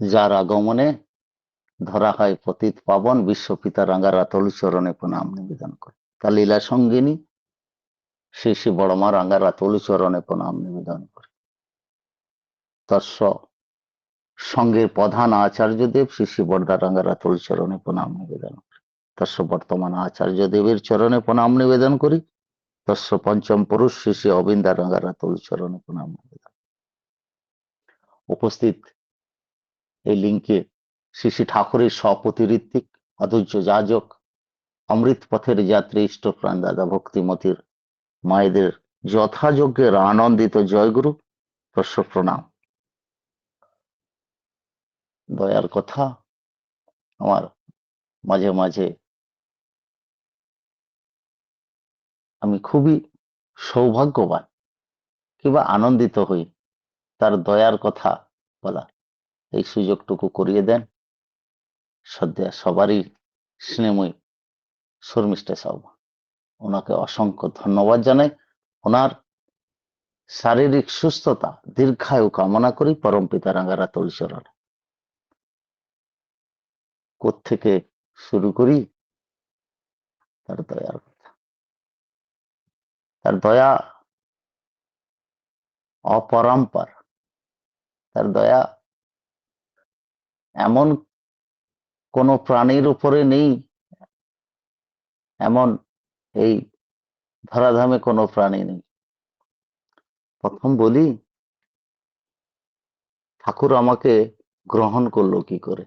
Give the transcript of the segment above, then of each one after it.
যার আগমনে ধরা হয় পতিত পাবন বিশ্বপিতা রাঙ্গা রাতল চরণে প্রণাম নিবেদন করে। তা লীলা সঙ্গিনী শ্রী শ্রী বড়মা রাঙ্গা রাতল চরণে প্রণাম নিবেদন করে। তস্য সঙ্গের প্রধান আচার্যদেব শ্রী শ্রী বরদা রাঙ্গা রাতল চরণে প্রণাম নিবেদন করে। তস্য বর্তমান আচার্য দেবের চরণে প্রণাম নিবেদন করি। তস্য পঞ্চম পুরুষ শ্রী শ্রী অবিন্দা রাঙ্গা রাতল চরণে প্রণাম নিবেদন। উপস্থিত এই লিঙ্কে শ্রী ঠাকুরের সপতি ঋত্বিক অধৈর্য যাজক অমৃত পথের যাত্রী ইষ্ট প্রাণ দাদা ভক্তিমতির মায়েদের যথাযোগ্যের আনন্দিত জয়গুরু প্রশ্ন প্রণাম। দয়ার কথা আমার মাঝে মাঝে আমি খুবই সৌভাগ্যবান কিংবা আনন্দিত হই তার দয়ার কথা বলা। এই সুযোগটুকু করিয়ে দেন। সদ্যা সবারই স্নেহময়ী শর্মিষ্ঠা সাহবা ওনাকে অসংখ্য ধন্যবাদ জানাই। ওনার শারীরিক সুস্থতা, দীর্ঘায়ু কামনা করি পরম পিতা রাঙ্গারা তলচরণে থেকে শুরু করি? তার দয়ার কথা। তার দয়া অপরম্পর। তার দয়া এমন কোন প্রাণীর উপরে নেই, এমন এই ধরাধামে কোনো প্রাণী নেই। প্রথম বলি, ঠাকুর আমাকে গ্রহণ করল কি করে?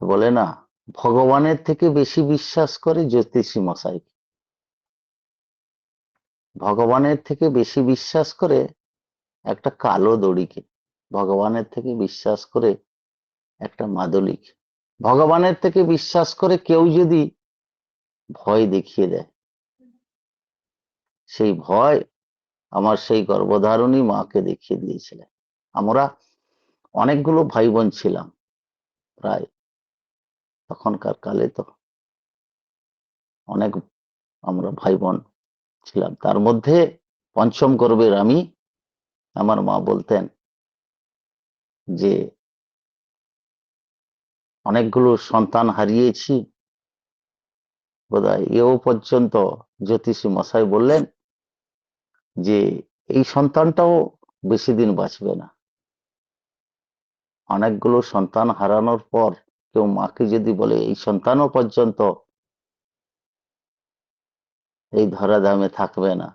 বলে না, ভগবানের থেকে বেশি বিশ্বাস করে জ্যোতিষী মশাই। ভগবানের থেকে বেশি বিশ্বাস করে একটা কালো দড়িকে ভগবানের থেকে বিশ্বাস করে একটা মাদলিক। ভগবানের থেকে বিশ্বাস করে কেউ যদি ভয় দেখিয়ে দেয়, সেই ভয় আমার সেই গর্ভধারণী মাকে দেখিয়ে দিয়েছিলেন। আমরা অনেকগুলো ভাই বোন ছিলাম প্রায় তখনকার কালে তো। অনেক আমরা ভাই বোন ছিলাম। তার মধ্যে পঞ্চম গর্বের আমি আমার মা বলতেন যে, অনেকগুলো সন্তান হারিয়েছি। বোধহয় এও পর্যন্ত জ্যোতিষী মশাই বললেন যে, এই সন্তানটাও বেশি দিন বাঁচবে না। অনেকগুলো সন্তান হারানোর পর কেউ মাকে যদি বলে, এই সন্তানও পর্যন্ত এই ধরা দামে থাকবে না,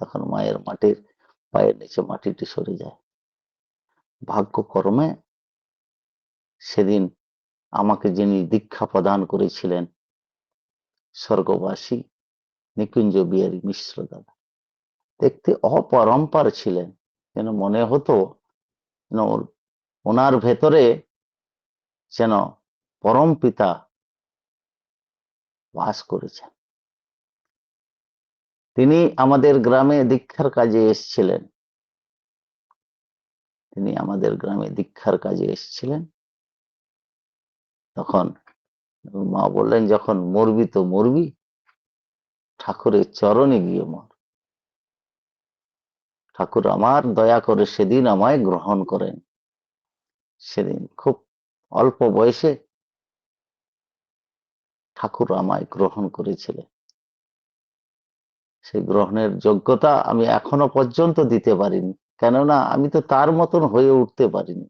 তখন মায়ের মাটির পায়ের নিচে মাটিটি সরে যায়। ভাগ্যকর্মে সেদিন আমাকে যিনি দীক্ষা প্রদান করেছিলেন, স্বর্গবাসী নিকুঞ্জ বিহারী মিশ্র দাদা, দেখতে অপরম্পার ছিলেন, যেন মনে হতো যেন ওনার ভেতরে যেন পরম পিতা বাস করেছেন। তিনি আমাদের গ্রামে দীক্ষার কাজে এসছিলেন। তিনি আমাদের গ্রামে দীক্ষার কাজে এসছিলেন। তখন মা বললেন, যখন মরবি তো মরবি, ঠাকুরের চরণে গিয়ে মর। ঠাকুর আমার, দয়া করে সেদিন আমায় গ্রহণ করেন। সেদিন খুব অল্প বয়সে ঠাকুর আমায় গ্রহণ করেছিলেন। সেই গ্রহণের যোগ্যতা আমি এখনও পর্যন্ত দিতে পারিনি। কেননা আমি তো তার মতন হয়ে উঠতে পারিনি।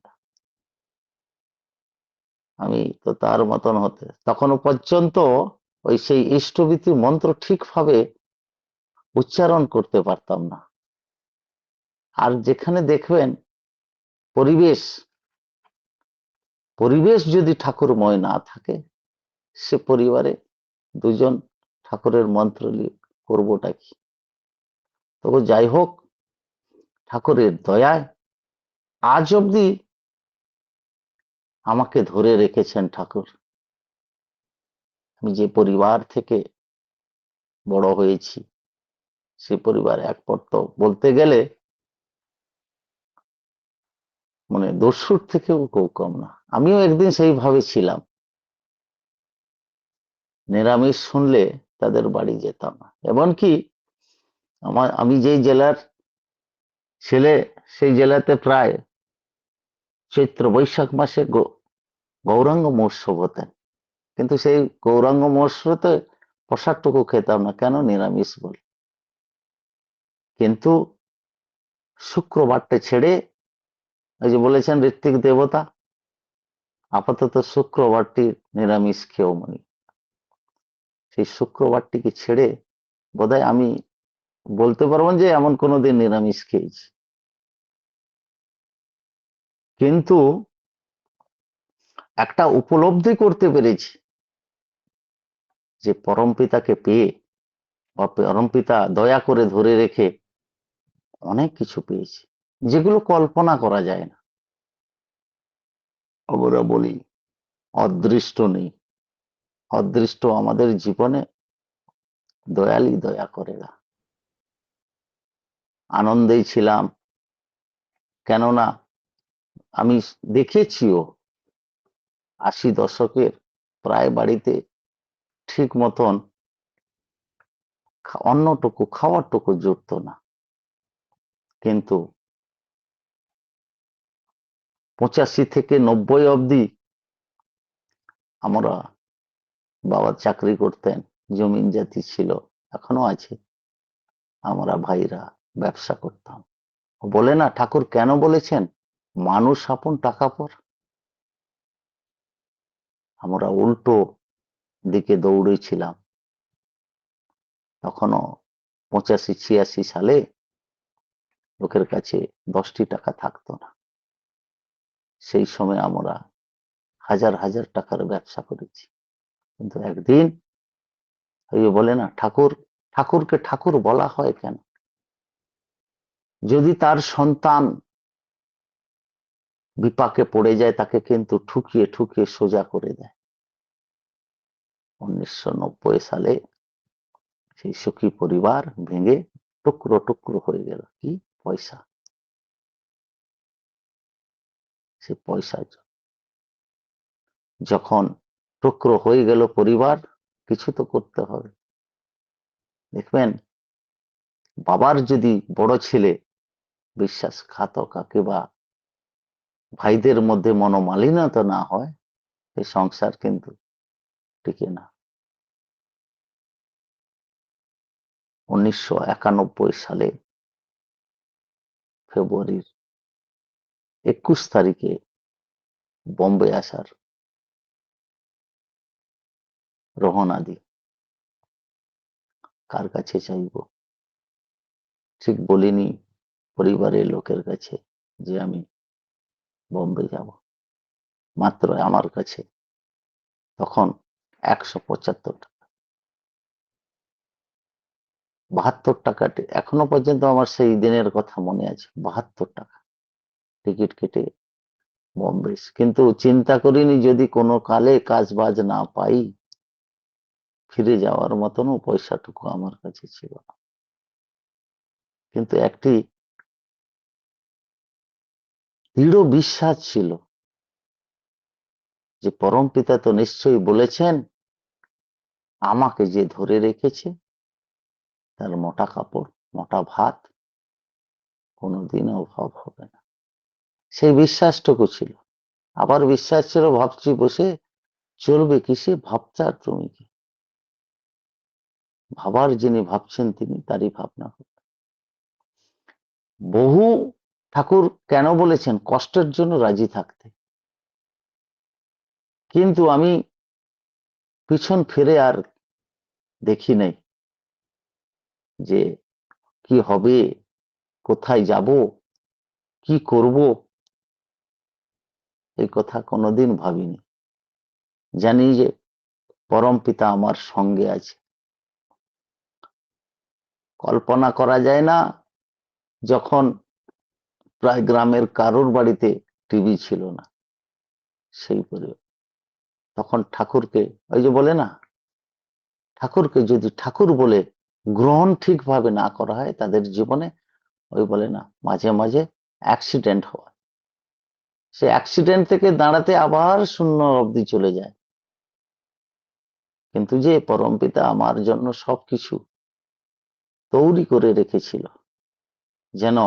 আমি তো তার মতন হতে তখনও পর্যন্ত ওই সেই ইষ্টভীতি মন্ত্র ঠিকভাবে উচ্চারণ করতে পারতাম না। আর যেখানে দেখবেন পরিবেশ পরিবেশ যদি ঠাকুরময় না থাকে, সে পরিবারে দুজন ঠাকুরের মন্ত্র করবোটা কি? তবু যাই হোক, ঠাকুরের দয়ায় আজ অব্দি আমাকে ধরে রেখেছেন ঠাকুর। আমি যে পরিবার থেকে বড় হয়েছি, সে পরিবার এক পর্ত বলতে গেলে মানে দস্যুর থেকেও কেউ কম না। আমিও একদিন সেইভাবে ছিলাম। নিরামিষ শুনলে তাদের বাড়ি যেতাম। না এমনকি আমার, আমি যেই জেলার ছেলে, সেই জেলাতে প্রায় চৈত্র বৈশাখ মাসে গৌরাঙ্গ মহোৎসব হতেন কিন্তু সেই গৌরাঙ্গ মহোৎসবতে প্রসাদটুকু খেতাম না, কেন নিরামিষ বলে। কিন্তু শুক্রবারটা ছেড়ে, ওই যে বলেছেন ঋত্বিক দেবতা, আপাতত শুক্রবারটি নিরামিষ খেয়েও মনি সেই শুক্রবারটিকে ছেড়ে বোধহয় আমি বলতে পারব যে এমন কোনোদিন নিরামিষ খেয়েছি। কিন্তু একটা উপলব্ধি করতে পেরেছি যে পরম পিতাকে পেয়ে বা পরম পিতা দয়া করে ধরে রেখে অনেক কিছু পেয়েছি, যেগুলো কল্পনা করা যায় না। আমরা বলি, অদৃষ্ট নেই। অদৃষ্ট আমাদের জীবনে দয়ালই দয়া করে না আনন্দেই ছিলাম, কেননা আমি দেখেছিও আশি দশকের প্রায় বাড়িতে ঠিক মতন অন্যটুকু, খাওয়ারটুকু জুটত না। কিন্তু পঁচাশি থেকে নব্বই অবধি আমরা বাবা চাকরি করতেন, জমিন জাতি ছিল, এখনও আছে। আমরা ভাইরা ব্যবসা করতাম। বলে না, ঠাকুর কেন বলেছেন? মানুষ আপন টাকা পর। আমরা উল্টো দিকে দৌড়েছিলাম। তখনও পঁচাশি, ছিয়াশি সালে লোকের কাছে দশটি টাকা থাকতো না। সেই সময় আমরা হাজার হাজার টাকার ব্যবসা করেছি। কিন্তু একদিন ওই বলে, না, ঠাকুর, ঠাকুরকে ঠাকুর বলা হয় কেন? যদি তার সন্তান বিপাকে পড়ে যায়, তাকে কিন্তু ঠুকিয়ে ঠুকিয়ে সোজা করে দেয়। উনিশশো নব্বই সালে সেই সুখী পরিবার ভেঙে টুকরো টুকরো হয়ে গেল। কি পয়সা? সে পয়সা যখন টুকরো হয়ে গেল পরিবার, কিছু তো করতে হবে। দেখবেন, বাবার যদি বড় ছেলে, বিশ্বাসঘাতক বা ভাইদের মধ্যে মনোমালিন্যতা না হয় এই সংসার কিন্তু টিকে না। উনিশশো একানব্বই সালে ফেব্রুয়ারির একুশ তারিখে বম্বে আসার রহনা দি কার কাছে চাইব? ঠিক বলিনি পরিবারের লোকের কাছে যে আমি বোম্বে যাব। মাত্র আমার কাছে তখন একশো পঁচাত্তর টাকা। বাহাত্তর টাকাটি এখনও পর্যন্ত আমার সেই দিনের কথা মনে আছে। বাহাত্তর টাকা। টিকিট কেটে বম্বে। কিন্তু চিন্তা করিনি যদি কোনো কালে কাজ বাজ না পাই ফিরে যাওয়ার মতনও পয়সাটুকু আমার কাছে ছিল কিন্তু একটি দৃঢ় বিশ্বাস ছিল যে পরম পিতা তো নিশ্চয়ই বলেছেন, আমাকে যে ধরে রেখেছে, তার মোটা কাপড়, মোটা ভাত কোনোদিন অভাব হবে না। সেই বিশ্বাসটুকু ছিল। আবার বিশ্বাস ছিল, ভাবছি বসে চলবে কিসে? ভাবতার তুমি কি? ভাবার যিনি ভাবছেন তিনি তারই ভাবনা করতে বহু ঠাকুর কেন বলেছেন কষ্টের জন্য রাজি থাকতে? কিন্তু আমি পিছন ফিরে আর দেখি নাই যে কি হবে, কোথায় যাব, কি করব? এই কথা কোনোদিন ভাবিনি। জানি যে পরম পিতা আমার সঙ্গে আছে। কল্পনা করা যায় না যখন প্রায় গ্রামের কারোর বাড়িতে টিভি ছিল না। সেই পরিবার তখন ঠাকুরকে, ওই যে বলে না, ঠাকুরকে যদি ঠাকুর বলে গ্রহণ ঠিকভাবে না করা হয়, তাদের জীবনে ওই বলে না, মাঝে মাঝে অ্যাক্সিডেন্ট হওয়া সে অ্যাক্সিডেন্ট থেকে দাঁড়াতে আবার শূন্য অবধি চলে যায়। কিন্তু যে পরমপিতা আমার জন্য সবকিছু তৈরি করে রেখেছিল। যেন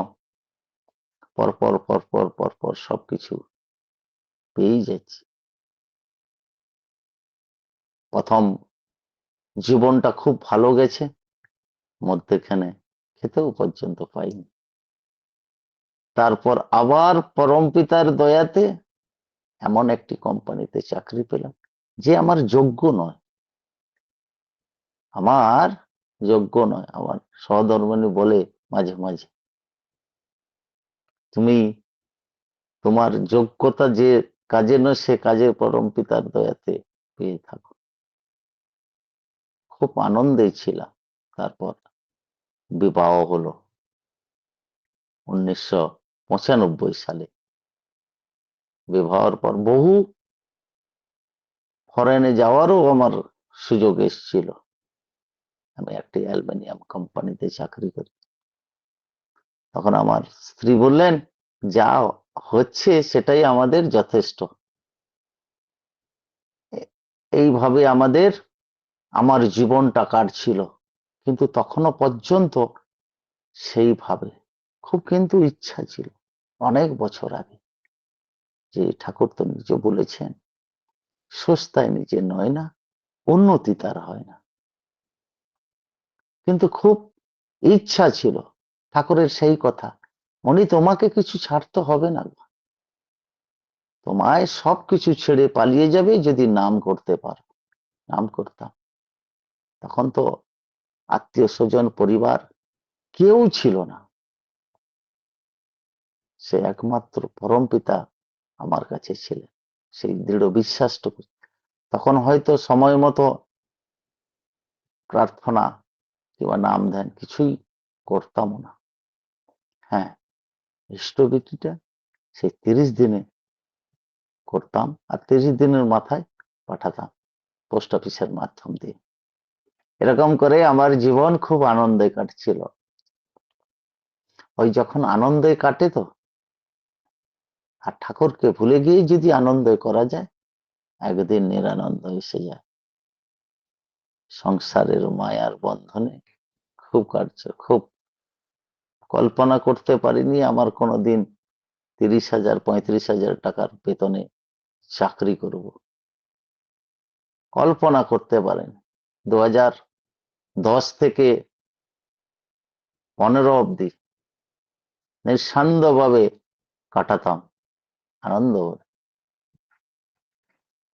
পরপর পরপর পরপর সবকিছু পেয়েই যাচ্ছি। প্রথম জীবনটা খুব ভালো গেছে, মধ্যেখানে খেতেও পর্যন্ত পাইনি। তারপর আবার পরম পিতার দয়াতে এমন একটি কোম্পানিতে চাকরি পেলাম, যে আমার যোগ্য নয়। আমার যোগ্য নয়, আমার সহধর্মিনী বলে মাঝে মাঝে। তুমি তোমার যোগ্যতা যে কাজে নয়, সে কাজে পরম পিতার দয়াতে পেয়ে থাকো। খুব আনন্দে ছিলাম তারপর বিবাহ হলো উনিশশো পঁচানব্বই সালে। বিবাহের পর বহু ফরেনে যাওয়ারও আমার সুযোগ এসেছিল। আমি একটি অ্যালবেনিয়াম কোম্পানিতে চাকরি করি। তখন আমার স্ত্রী বললেন, যা হচ্ছে সেটাই আমাদের যথেষ্ট। এইভাবে আমাদের, আমার জীবনটা কাটছিল। কিন্তু তখনও পর্যন্ত সেইভাবে, খুব কিন্তু ইচ্ছা ছিল, অনেক বছর আগে। যে ঠাকুর তো নিজে বলেছেন, সস্তায় নিজে নয় না, উন্নতি তার হয় না। কিন্তু খুব ইচ্ছা ছিল ঠাকুরের সেই কথা। মনি তোমাকে কিছু ছাড়তে হবে না। তোমায় সবকিছু ছেড়ে পালিয়ে যাবে যদি নাম করতে পারো। নাম করতাম। তখন তো আত্মীয় স্বজন, পরিবার কেউ ছিল না। সে একমাত্র পরম পিতা আমার কাছে ছিলেন। সেই দৃঢ় বিশ্বাসটুকু। তখন হয়তো সময় মতো প্রার্থনা কিংবা নাম ধ্যান কিছুই করতাম না। হ্যাঁ ইষ্টবিটিটা সেই তিরিশ দিনে করতাম আর তিরিশ দিনের মাথায় পাঠাতাম পোস্ট অফিসের মাধ্যম দিয়ে। এরকম করে আমার জীবন খুব আনন্দে কাটছিল। ওই যখন আনন্দে কাটে তো, আর ঠাকুরকে ভুলে গিয়ে যদি আনন্দ করা যায়, একদিন নিরানন্দ এসে যায়। সংসারের মায়ার বন্ধনে খুব কার্য, খুব কল্পনা করতে পারিনি আমার কোনোদিন তিরিশ হাজার, পঁয়ত্রিশ হাজার টাকার বেতনে চাকরি করব। কল্পনা করতে পারেন। দু হাজার দশ থেকে পনেরো অবধি নিঃসান্দ কাটাতাম আনন্দ।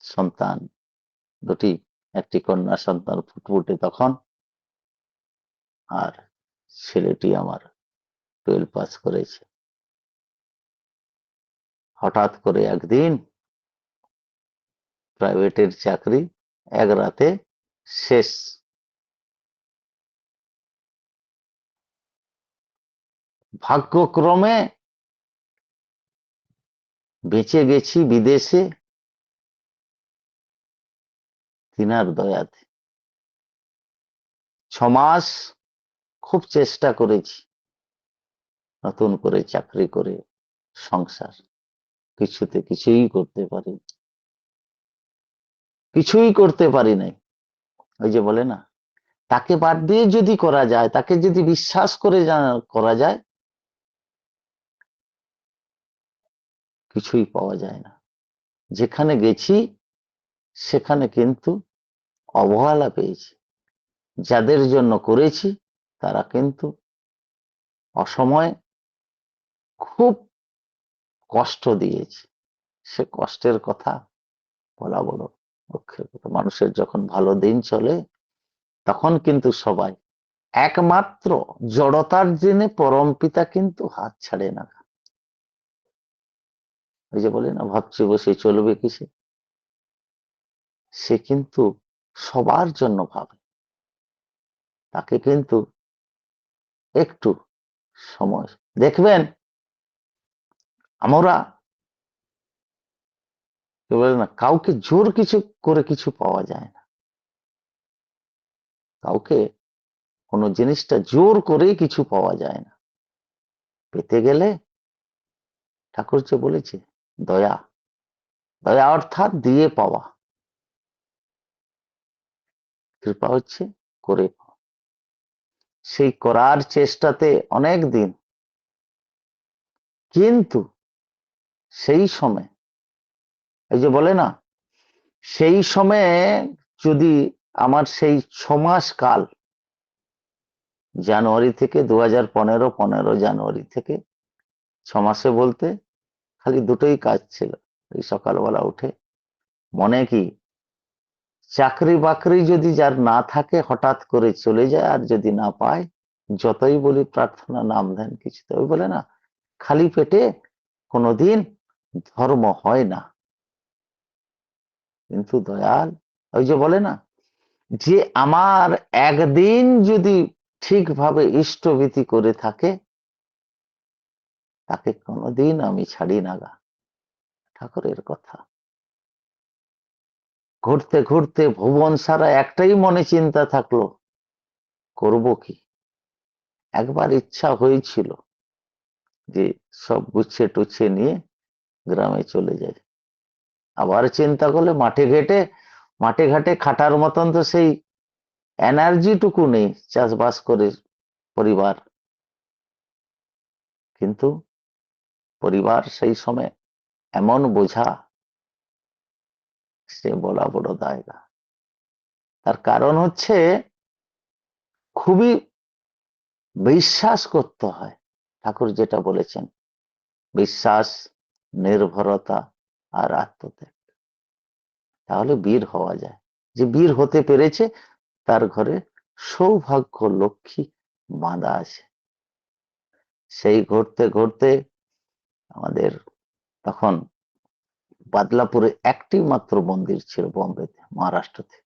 সন্তান দুটি একটি কন্যা সন্তান ফুটফুটে তখন। আর ছেলেটি আমার টুয়েলভ পাস করেছে। হঠাৎ করে একদিন প্রাইভেটের চাকরি এক রাতে শেষ। ভাগ্যক্রমে বেঁচে গেছি বিদেশে। তিনার দয়াতে। ছ মাস খুব চেষ্টা করেছি। নতুন করে চাকরি করে সংসার কিছুতে কিছুই করতে পারি। কিছুই করতে পারি নাই। ওই যে বলে না, তাকে বাদ দিয়ে যদি করা যায়, তাকে যদি বিশ্বাস করে করা যায়, কিছুই পাওয়া যায় না। যেখানে গেছি সেখানে কিন্তু অবহেলা পেয়েছি। যাদের জন্য করেছি, তারা কিন্তু অসময়ে খুব কষ্ট দিয়েছে। সে কষ্টের কথা বলা কথা মানুষের যখন ভালো দিন চলে, তখন কিন্তু সবাই একমাত্র জড়তার দিনে পরম পিতা কিন্তু হাত ছাড়ে না। ওই যে বলে না, ভাবছি বসে চলবে কিসে? সে কিন্তু সবার জন্য ভাবে। তাকে কিন্তু একটু সময় দেখবেন, আমরা বলে না, কাউকে জোর কিছু করে কিছু পাওয়া যায় না। কাউকে কোনো জিনিসটা জোর করে কিছু পাওয়া যায় না। পেতে গেলে ঠাকুর যে বলেছে, দয়া। দয়া অর্থাৎ দিয়ে পাওয়া। কৃপা হচ্ছে, করে সেই করার চেষ্টাতে অনেক দিন। কিন্তু সেই সময়, এই যে বলে না, সেই সময়ে যদি আমার সেই ছমাস কাল জানুয়ারি থেকে দু হাজার পনেরো পনেরো জানুয়ারি থেকে ছ মাসে বলতে খালি দুটোই কাজ ছিল। এই সকালবেলা উঠে মনে কি চাকরি বাকরি যদি যার না থাকে, হঠাৎ করে চলে যায় আর যদি না পায়, যতই বলি প্রার্থনা, নাম ধ্যান কিছু তো বলে না, খালি পেটে কোনোদিন ধর্ম হয় না। কিন্তু দয়াল, ওই যে বলে না, যে আমার একদিন যদি ঠিকভাবে ইষ্টভীতি করে থাকে, তাকে কোনোদিন আমি ছাড়ি না গা। ঠাকুরের কথা। ঘুরতে ঘুরতে ভুবন সারা একটাই মনে চিন্তা থাকল, করব কি? একবার ইচ্ছা হয়েছিল যে সব গুছিয়ে টুছিয়ে নিয়ে গ্রামে চলে যায় আবার চিন্তা করলে মাঠে ঘেটে, মাঠে ঘাটে খাটার মতন তো সেই এনার্জিটুকু নেই চাষবাস করে পরিবার। কিন্তু পরিবার সেই সময় এমন বোঝা সে বলা বড় দায়গা তার কারণ হচ্ছে খুবই বিশ্বাস করতে হয়, ঠাকুর যেটা বলেছেন, বিশ্বাস, নির্ভরতা আর আত্মত্যাগ। তাহলে বীর হওয়া যায়। যে বীর হতে পেরেছে, তার ঘরে সৌভাগ্য লক্ষ্মী বাঁধা আছে। সেই ঘুরতে ঘুরতে আমাদের তখন বাদলাপুরে একটি মাত্র মন্দির ছিল বম্বেতে, মহারাষ্ট্রতে।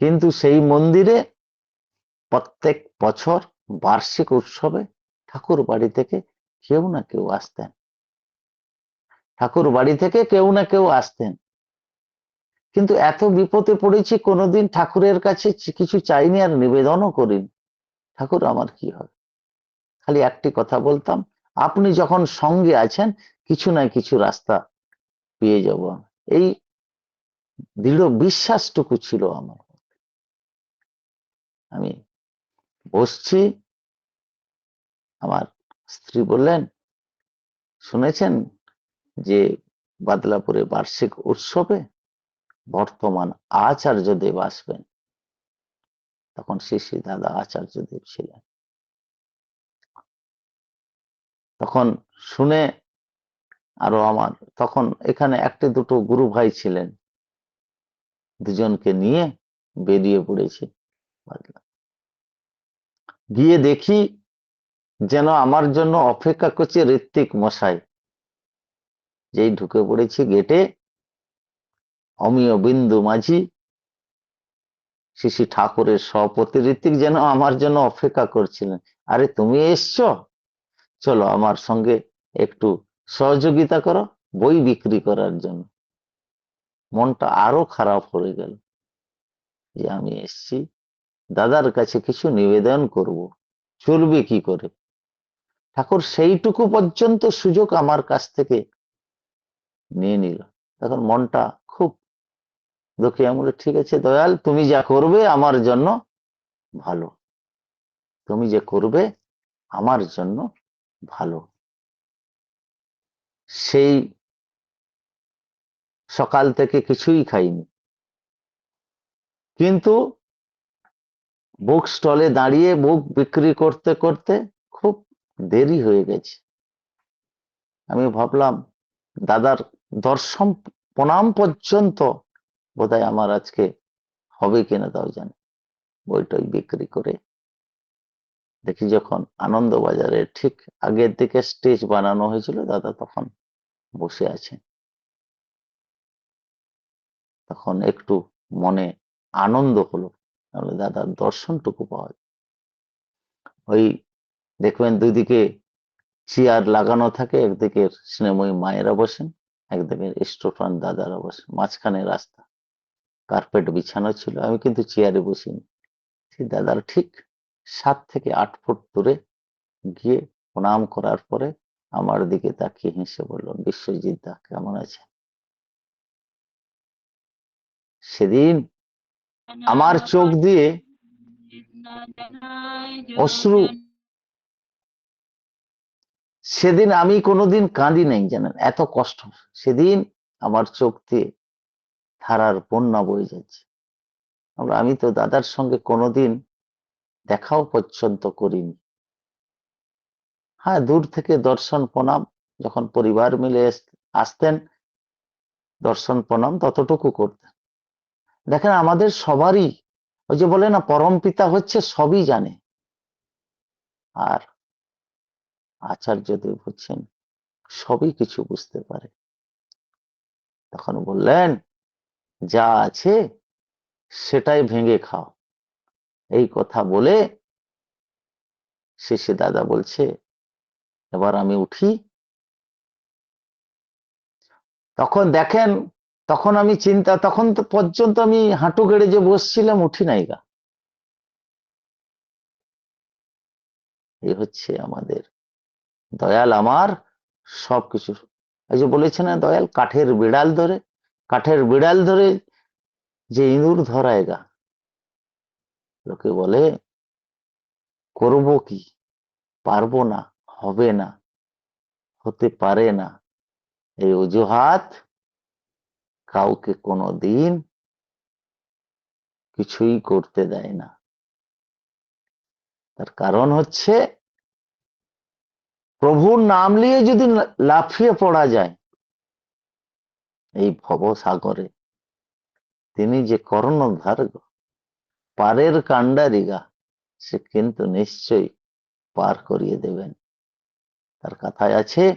কিন্তু সেই মন্দিরে প্রত্যেক বছর বার্ষিক উৎসবে ঠাকুর বাড়ি থেকে কেউ না কেউ আসতেন। ঠাকুর বাড়ি থেকে কেউ না কেউ আসতেন। কিন্তু এত বিপদে পড়েছি কোনোদিন ঠাকুরের কাছে কিছু চাইনি আর নিবেদনও করিনি। ঠাকুর আমার কি হবে? খালি একটি কথা বলতাম, আপনি যখন সঙ্গে আছেন, কিছু না কিছু রাস্তা পেয়ে যাব। এই দৃঢ় বিশ্বাসটুকু ছিল আমার আমি বসছি। আমার স্ত্রী বললেন, শুনেছেন যে বাদলাপুরে বার্ষিক উৎসবে বর্তমান আচার্য দেব আসবেন? তখন শিশি দাদা আচার্য দেব ছিলেন। তখন শুনে আরও আমার। তখন এখানে একটি দুটো গুরু ভাই ছিলেন। দুজনকে নিয়ে বেরিয়ে পড়েছি। গিয়ে দেখি যেন আমার জন্য অপেক্ষা করছে ঋত্বিক মশাই। যেই ঢুকে পড়েছি গেটে, অমিয় বিন্দু মাঝি, শিশি ঠাকুরের সপতি ঋত্বিক যেন আমার জন্য অপেক্ষা করছিলেন। আরে তুমি এসছো? চলো আমার সঙ্গে একটু সহযোগিতা করো, বই বিক্রি করার জন্য। মনটা আরও খারাপ হয়ে গেল যে আমি এসছি, দাদার কাছে কিছু নিবেদন করব, চলবে কি করে? ঠাকুর সেইটুকু পর্যন্ত সুযোগ আমার কাছ থেকে নিয়ে নিল। তখন মনটা খুব দুঃখী, আমি ঠিক আছে দয়াল, তুমি যা করবে আমার জন্য ভালো। তুমি যে করবে আমার জন্য ভালো। সেই সকাল থেকে কিছুই খাইনি। কিন্তু বুক স্টলে দাঁড়িয়ে বুক বিক্রি করতে করতে খুব দেরি হয়ে গেছে। আমি ভাবলাম, দাদার দর্শন প্রণাম পর্যন্ত বোধহয় আমার আজকে হবে কিনা তাও জানি। বইটই বিক্রি করে দেখি যখন আনন্দবাজারে ঠিক আগের দিকে স্টেজ বানানো হয়েছিল, দাদা তখন বসে আছেন। তখন একটু মনে আনন্দ হলো, তাহলে দাদার দর্শনটুকু পাওয়া যায়। ওই দেখবেন দুদিকে চেয়ার লাগানো থাকে, একদিকে স্নেহময়ী মায়েরা বসেন, একদিকে স্টোফান দাদারা বসেন, মাঝখানে রাস্তা, কার্পেট বিছানো ছিল। আমি কিন্তু চেয়ারে বসিনি। দাদার ঠিক সাত থেকে আট ফুট দূরে গিয়ে প্রণাম করার পরে আমার দিকে তাকিয়ে হেসে বলল বিশ্বজিৎ দা কেমন আছে সেদিন আমার চোখ দিয়ে অশ্রু। সেদিন আমি কোনোদিন কাঁদি নাই জানেন এত কষ্ট। সেদিন আমার চোখ দিয়ে ধারার বন্যা বয়ে যাচ্ছে। আমরা আমি তো দাদার সঙ্গে কোনোদিন দেখাও পর্যন্ত করিনি। হ্যাঁ দূর থেকে দর্শন প্রণাম। যখন পরিবার মিলে আসতেন, দর্শন প্রণাম ততটুকু করতেন। দেখেন, আমাদের সবারই ওই যে বলে না, পরম পিতা হচ্ছে সবই জানে। আর আচার্যদেব হচ্ছেন, সবই কিছু বুঝতে পারে। তখন বললেন, যা আছে সেটাই ভেঙে খাও। এই কথা বলে শেষে দাদা বলছে, এবার আমি উঠি। তখন দেখেন, তখন আমি চিন্তা, তখন তো পর্যন্ত আমি হাঁটু গেড়ে যে বসছিলাম, উঠি নাই গা। এই হচ্ছে আমাদের দয়াল আমার সবকিছু। এই যে বলেছে না দয়াল, কাঠের বিড়াল ধরে, কাঠের বিড়াল ধরে যে ইঁদুর ধরায় গা। লোকে বলে, করব কি? পারব না, হবে না, হতে পারে না। এই অজুহাত কাউকে কোনো দিন কিছুই করতে দেয় না। তার কারণ হচ্ছে, প্রভুর নাম নিয়ে যদি লাফিয়ে পড়া যায়, এই ভবসাগরে তিনি যে কর্ণধার পারের কাণ্ডারিগা, সে কিন্তু নিশ্চয়ই পার করিয়ে দেবেন। তার কথায় আছে,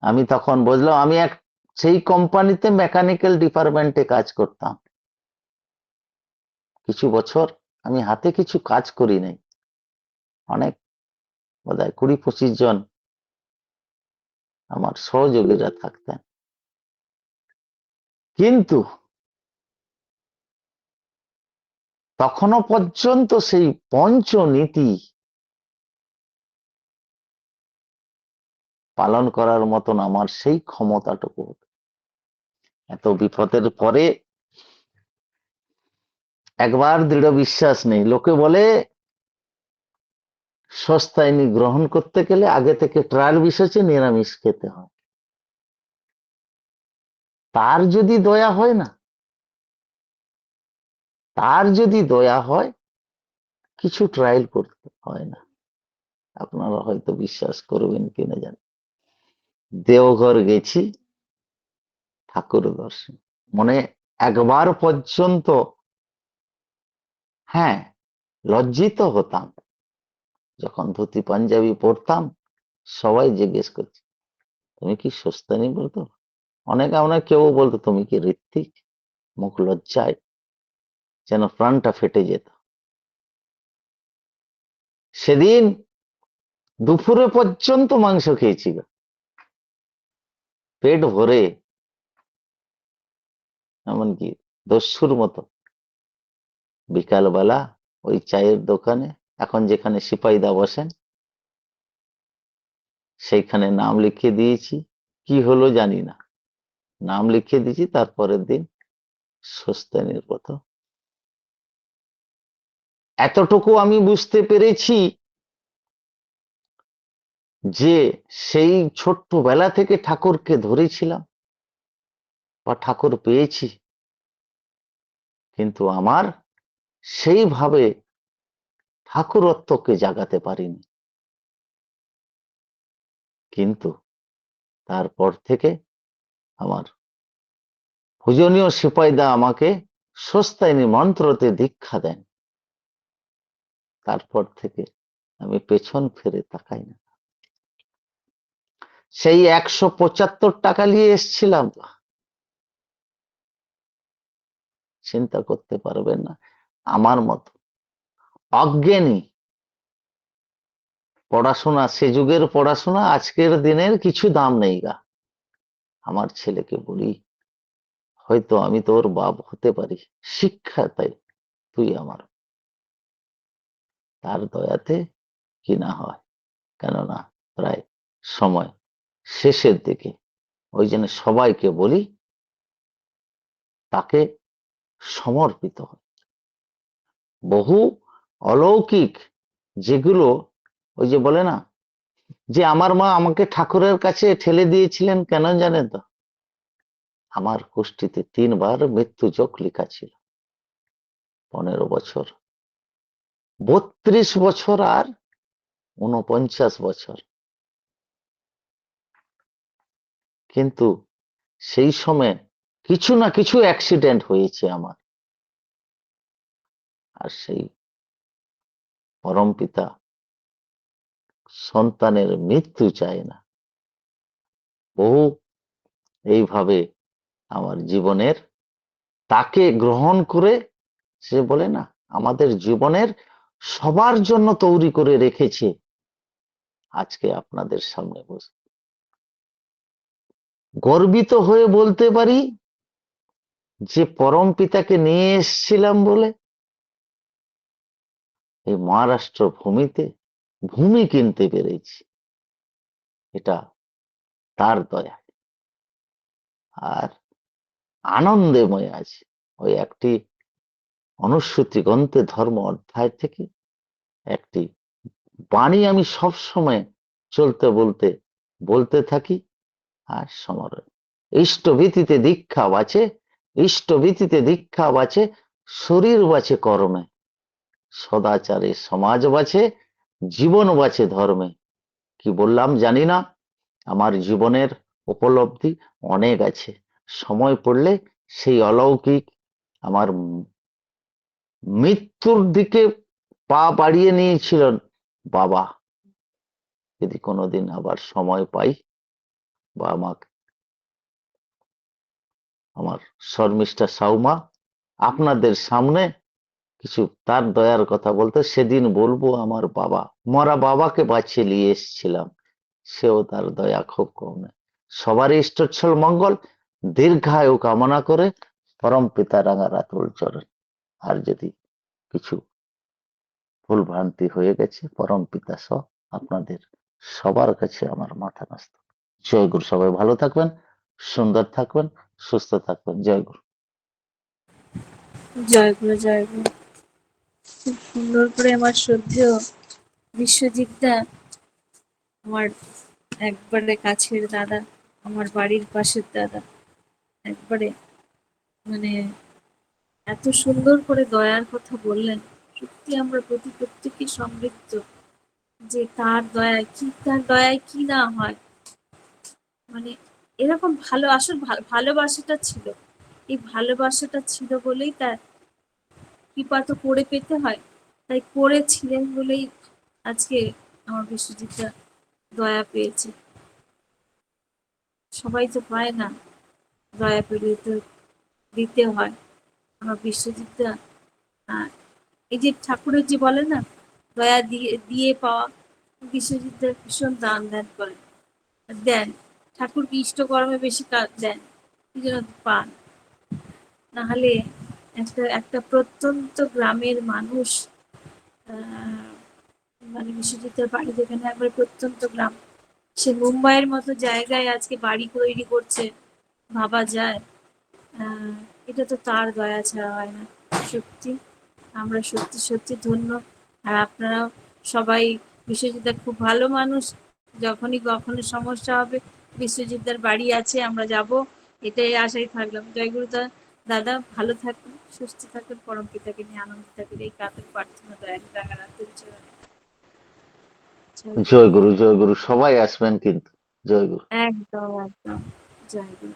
আমি তখন বুঝলাম আমি এক, সেই কোম্পানিতে মেকানিক্যাল ডিপার্টমেন্টে কাজ করতাম। কিছু বছর আমি হাতে কিছু কাজ করি নাই। অনেক, বোধহয় কুড়ি পঁচিশ জন আমার সহযোগীরা থাকতেন। কিন্তু তখনো পর্যন্ত সেই পঞ্চনীতি পালন করার মতন আমার সেই ক্ষমতাটুকু। এত বিপদের পরে একবার দৃঢ় বিশ্বাস নেই লোকে বলে সস্তায়নি গ্রহণ করতে গেলে আগে থেকে ট্রায়াল বিষয়ে নিরামিষ খেতে হয় তার যদি দয়া হয় না তার যদি দয়া হয়, কিছু ট্রায়াল করতে হয় না। আপনারা হয়তো বিশ্বাস করবেন কিনা জানি। দেওঘর গেছি, ঠাকুর দর্শন। মনে একবার পর্যন্ত হ্যাঁ লজ্জিত হতাম। যখন ধুতি পাঞ্জাবি পরতাম, সবাই জিজ্ঞেস করছে, তুমি কি সস্তানি বলতো? অনেক আমরা কেউ বলতো, তুমি কি ঋত্বিক? মুখ লজ্জায় যেন প্রাণটা ফেটে যেত। সেদিন দুপুরে পর্যন্ত মাংস খেয়েছি পেট ভরে, এমনকি দস্যুর মতো। বিকালবেলা ওই চায়ের দোকানে, এখন যেখানে সিপাইদা বসেন, সেইখানে নাম লিখে দিয়েছি। কি হলো জানি না। নাম লিখে দিয়েছি, তারপরের দিন সস্তানির কথা এতটুকু আমি বুঝতে পেরেছি যে সেই ছোট্ট বেলা থেকে ঠাকুরকে ধরেছিলাম বা ঠাকুর পেয়েছি। কিন্তু আমার সেইভাবে ঠাকুরত্বকে জাগাতে পারিনি। কিন্তু তারপর থেকে আমার পূজনীয় সিপাইদা আমাকে সস্তায়নী মন্ত্রতে দীক্ষা দেন। তারপর থেকে আমি পেছন ফিরে তাকাই না। সেই একশো পঁচাত্তর টাকা নিয়ে এসছিলাম। চিন্তা করতে পারবেন না, আমার মতো অজ্ঞানী। পড়াশোনা, সে যুগের পড়াশোনা, আজকের দিনের কিছু দাম নেই গা। আমার ছেলেকে বলি, হয়তো আমি তোর বাপ হতে পারি। শিক্ষা তাই, তুই আমার তার দয়াতে কি না হয়। কেননা প্রায় সময় শেষের দিকে ওই জন্য সবাইকে বলি, তাকে সমর্পিত বহু অলৌকিক যেগুলো ওই যে বলে না, যে আমার মা আমাকে ঠাকুরের কাছে ঠেলে দিয়েছিলেন কেন জানেন তো? আমার কুষ্টিতে তিনবার মৃত্যু যোগ লেখা ছিল। পনেরো বছর বত্রিশ বছর আর উনপঞ্চাশ বছর। কিন্তু সেই সময় কিছু না কিছু অ্যাক্সিডেন্ট হয়েছে আমার। আর সেই পরম পিতা সন্তানের মৃত্যু চায় না। বহু এইভাবে আমার জীবনের তাকে গ্রহণ করে সে বলে, না, আমাদের জীবনের সবার জন্য তৈরি করে রেখেছে। আজকে আপনাদের সামনে বসে। গর্বিত হয়ে বলতে পারি, যে পরম পিতাকে নিয়ে এসছিলাম বলে এই মহারাষ্ট্র ভূমিতে ভূমি কিনতে পেরেছি। এটা তার দয়া। আর আনন্দেময় আছে, ওই একটি অনুসূতি গ্রন্থে ধর্ম অধ্যায় থেকে একটি বাণী আমি সব সময় চলতে বলতে বলতে থাকি আর সমরণ ইষ্টভীতিতে দীক্ষা বাঁচে ইষ্টভীতিতে দীক্ষা বাঁচে, শরীর বাঁচে কর্মে, সদাচারে সমাজ বাঁচে, জীবন বাঁচে ধর্মে। কি বললাম জানি না, আমার জীবনের উপলব্ধি অনেক আছে। সময় পড়লে সেই অলৌকিক, আমার মৃত্যুর দিকে পা বাড়িয়ে নিয়েছিলেন। বাবা, যদি কোনোদিন আবার সময় পাই বা আমাকে, আমার শর্মিষ্ঠা সাউমা, আপনাদের সামনে কিছু তার দয়ার কথা বলতে সেদিন বলব আমার বাবা। মরা বাবাকে বাঁচিয়ে নিয়ে এসেছিলাম। সেও তার দয়া খুব কম সবারই ইষ্টচ্ছল মঙ্গল। দীর্ঘায়ু কামনা করে পরম পিতা রাঙা রাতুল চরণ। আর যদি কিছু ভুল ভ্রান্তি হয়ে গেছে, পরম পিতা সহ আপনাদের সবার কাছে আমার মাথা নত জয় গুরু। সবাই ভালো থাকবেন, সুন্দর থাকবেন, সুস্থ থাকবেন। জয় গুরু। জয় গুরু জয় গুরু। খুব সুন্দর করে আমার শ্রদ্ধেয় বিশ্বজিৎ দা আমার একবারে কাছের দাদা, আমার বাড়ির পাশের দাদা, একবারে মানে এত সুন্দর করে দয়ার কথা বললেন, সত্যি আমরা প্রতি প্রত্যেকই সমৃদ্ধ যে তার দয়ায় কি, তার দয়ায় কি না হয়। মানে এরকম ভালো, আসল ভালোবাসাটা ছিল। এই ভালোবাসাটা ছিল বলেই তার কৃপা তো করে পেতে হয়। তাই করেছিলেন বলেই আজকে আমার বিশ্বজিৎটা দয়া পেয়েছে। সবাই তো পায় না দয়া তো দিতে হয়। আমার বিশ্বজিৎটা এই যে ঠাকুরের যে বলে না, দয়া দিয়ে দিয়ে পাওয়া বিশ্বজিৎটা ভীষণ দান দেন করেন দেন, ঠাকুর ইষ্ট ইষ্টকর্মে বেশি দেন এই জন্য পান। নাহলে একটা একটা প্রত্যন্ত গ্রামের মানুষ মানে বিশ্বজিতের বাড়ি যেখানে একবার প্রত্যন্ত গ্রাম, সে মুম্বাইয়ের মতো জায়গায় আজকে বাড়ি তৈরি করছে, ভাবা যায়। এটা তো তার দয়া ছাড়া হয় না। সত্যি আমরা সত্যি সত্যি ধন্য। আর আপনারাও সবাই বিশ্বজিতের খুব ভালো মানুষ। যখনই কখনো সমস্যা হবে বিশ্বজিৎদার বাড়ি আছে আমরা যাব। এটাই আশাই থাকলাম। জয়গুরু দাদা ভালো থাকুন সুস্থ থাকুন পরম পিতাকে নিয়ে আনন্দ থাকুন। এই কাতর প্রার্থনা দয়া রাখা রাতের চরণে। জয় গুরু জয় গুরু সবাই আসবেন কিন্তু। জয় গুরু। একদম একদম। জয় গুরু।